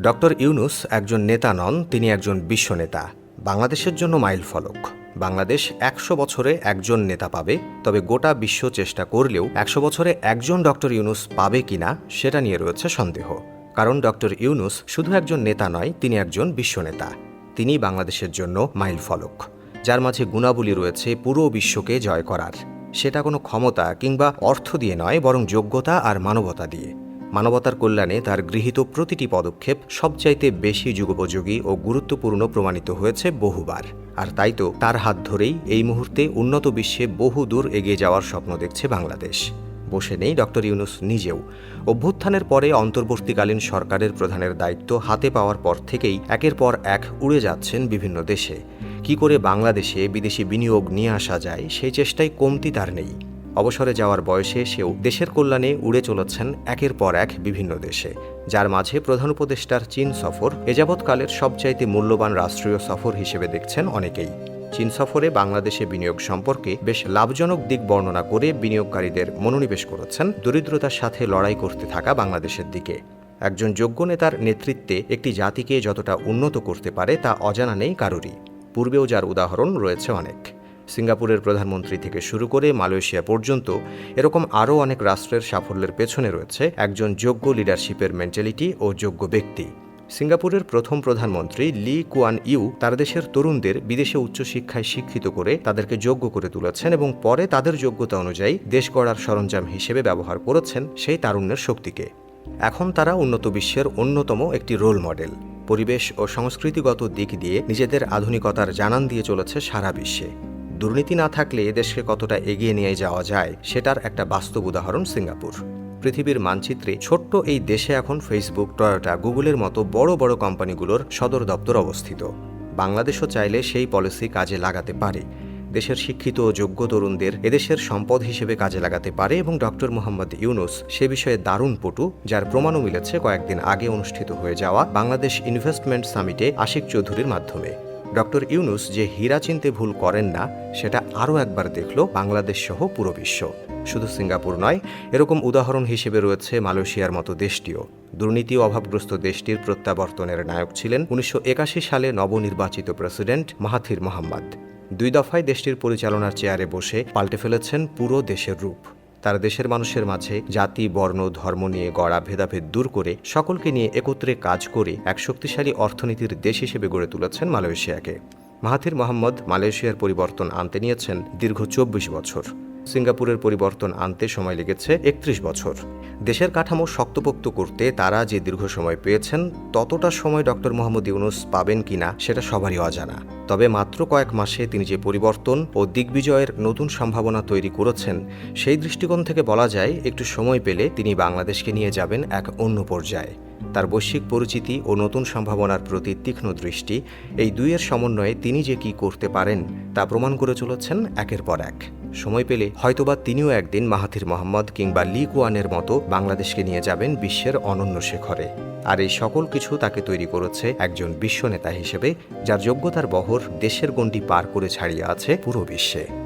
Doctor Yunus একজন নেতা নন, তিনি একজন বিশ্বনেতা বাংলাদেশের জন্য মাইল ফলক। বাংলাদেশ একশো বছরে একজন নেতা পাবে, তবে গোটা বিশ্ব চেষ্টা করলেও একশো বছরে একজন ডক্টর ইউনুস পাবে কিনা সেটা নিয়ে রয়েছে সন্দেহ। কারণ ডক্টর ইউনুস শুধু একজন নেতা নয়, তিনি একজন বিশ্বনেতা তিনি বাংলাদেশের জন্য মাইল ফলক। যার মাঝে গুণাবলী রয়েছে পুরো বিশ্বকে জয় করার। সেটা কোনো ক্ষমতা কিংবা অর্থ দিয়ে নয়, বরং যোগ্যতা আর মানবতা দিয়ে। মানবতার কল্যাণে তার গৃহীত প্রতিটি পদক্ষেপ সবচাইতে বেশি যুগোপযোগী ও গুরুত্বপূর্ণ প্রমাণিত হয়েছে বহুবার। আর তাই তো তার হাত ধরেই এই মুহূর্তে উন্নত বিশ্বে বহু দূর এগিয়ে যাওয়ার স্বপ্ন দেখছে বাংলাদেশ। বসে নেই ডক্টর ইউনুস নিজেও। অভ্যুত্থানের পরে অন্তর্বর্তীকালীন সরকারের প্রধানের দায়িত্ব হাতে পাওয়ার পর থেকেই একের পর এক উড়ে যাচ্ছেন বিভিন্ন দেশে। কি করে বাংলাদেশে বিদেশি বিনিয়োগ নিয়ে আসা যায় সেই চেষ্টায় কমতি তার নেই। অবসরে যাওয়ার বয়সে সেও দেশের কল্যাণে উড়ে চলেছেন একের পর এক বিভিন্ন দেশে, যার মাঝে প্রধান উপদেষ্টার চীন সফর এযাবৎকালের সবচাইতে মূল্যবান রাষ্ট্রীয় সফর হিসেবে দেখছেন অনেকেই। চীন সফরে বাংলাদেশে বিনিয়োগ সম্পর্কে বেশ লাভজনক দিক বর্ণনা করে বিনিয়োগকারীদের মনোনিবেশ করেছেন দরিদ্রতার সাথে লড়াই করতে থাকা বাংলাদেশের দিকে। একজন যোগ্য নেতার নেতৃত্বে একটি জাতিকে যতটা উন্নত করতে পারে তা অজানা নেই কারোরই। পূর্বেও যার উদাহরণ রয়েছে অনেক। সিঙ্গাপুরের প্রধানমন্ত্রী থেকে শুরু করে মালয়েশিয়া পর্যন্ত এরকম আরও অনেক রাষ্ট্রের সাফল্যের পেছনে রয়েছে একজন যোগ্য লিডারশিপের মেন্টালিটি ও যোগ্য ব্যক্তি। সিঙ্গাপুরের প্রথম প্রধানমন্ত্রী লি কুয়ান ইউ তার দেশের তরুণদের বিদেশে উচ্চশিক্ষায় শিক্ষিত করে তাদেরকে যোগ্য করে তুলেছেন এবং পরে তাদের যোগ্যতা অনুযায়ী দেশ গড়ার সরঞ্জাম হিসেবে ব্যবহার করেছেন সেই তারুণ্যের শক্তিকে। এখন তারা উন্নত বিশ্বের অন্যতম একটি রোল মডেল পরিবেশ ও সংস্কৃতিগত দিক দিয়ে নিজেদের আধুনিকতার জানান দিয়ে চলেছে সারা বিশ্বে। দুর্নীতি না থাকলে দেশকে কতটা এগিয়ে নিয়ে যাওয়া যায়, সেটার একটা বাস্তব উদাহরণ সিঙ্গাপুর। পৃথিবীর মানচিত্রে ছোট্ট এই দেশে এখন ফেসবুক টয়োটা গুগলের মতো বড় বড় কোম্পানিগুলোর সদর দপ্তর অবস্থিত। বাংলাদেশও চাইলে সেই পলিসি কাজে লাগাতে পারে। দেশের শিক্ষিত ও যোগ্য তরুণদের এদেশের সম্পদ হিসেবে কাজে লাগাতে পারে এবং ডক্টর মোহাম্মদ ইউনুস সে বিষয়ে দারুণ পটু, যার প্রমাণও মিলেছে কয়েকদিন আগে অনুষ্ঠিত হয়ে যাওয়া বাংলাদেশ ইনভেস্টমেন্ট সামিটে আশিক চৌধুরীর মাধ্যমে। ডক্টর ইউনুস যে হীরা চিনতে ভুল করেন না, সেটা আরও একবার দেখল বাংলাদেশ সহ পুরো বিশ্ব। শুধু সিঙ্গাপুর নয়, এরকম উদাহরণ হিসেবে রয়েছে মালয়েশিয়ার মতো দেশটিও। দুর্নীতি অভাবগ্রস্ত দেশটির প্রত্যাবর্তনের নায়ক ছিলেন উনিশশো একাশি সালে নবনির্বাচিত প্রেসিডেন্ট মাহাথির মোহাম্মদ। দুই দফায় দেশটির পরিচালনার চেয়ারে বসে পাল্টে ফেলেছেন পুরো দেশের রূপ। তার দেশের মানুষের মাঝে জাতি, বর্ণ, ধর্ম নিয়ে গড়া ভেদাভেদ দূর করে সকলকে নিয়ে একত্রে কাজ করে এক শক্তিশালী অর্থনীতির দেশ হিসেবে গড়ে তুলেছেন মালয়েশিয়াকে। মাহাথির মোহাম্মদ মালয়েশিয়ার পরিবর্তন আনতে নিয়েছেন দীর্ঘ চব্বিশ বছর। সিঙ্গাপুরের পরিবর্তন আনতে সময় লেগেছে একত্রিশ বছর। দেশের কাঠামো শক্তপোক্ত করতে তারা যে দীর্ঘ সময় পেয়েছেন, ততটা সময় ডক্টর মোহাম্মদ ইউনুস পাবেন কিনা সেটা সবারই অজানা। তবে মাত্র কয়েক মাসে তিনি যে পরিবর্তন ও দিগ্বিজয়ের নতুন সম্ভাবনা তৈরি করেছেন, সেই দৃষ্টিকোণ থেকে বলা যায় একটু সময় পেলে তিনি বাংলাদেশকে নিয়ে যাবেন এক অন্য পর্যায়ে। তার বৈশ্বিক পরিচিতি ও নতুন সম্ভাবনার প্রতি তীক্ষ্ণ দৃষ্টি, এই দুইয়ের সমন্বয়ে তিনি যে কি করতে পারেন তা প্রমাণ করে চলেছেন একের পর এক। সময় পেলে হয়তোবা তিনিও একদিন মাহাথির মোহাম্মদ কিংবা লি কুয়ানের মতো বাংলাদেশকে নিয়ে যাবেন বিশ্বের অনন্য শেখরে। আর এই সকল কিছু তাকে তৈরি করেছে একজন বিশ্বনেতা হিসেবে, যার যোগ্যতার বহর দেশের গণ্ডি পার করে ছাড়িয়ে আছে পুরো বিশ্বে।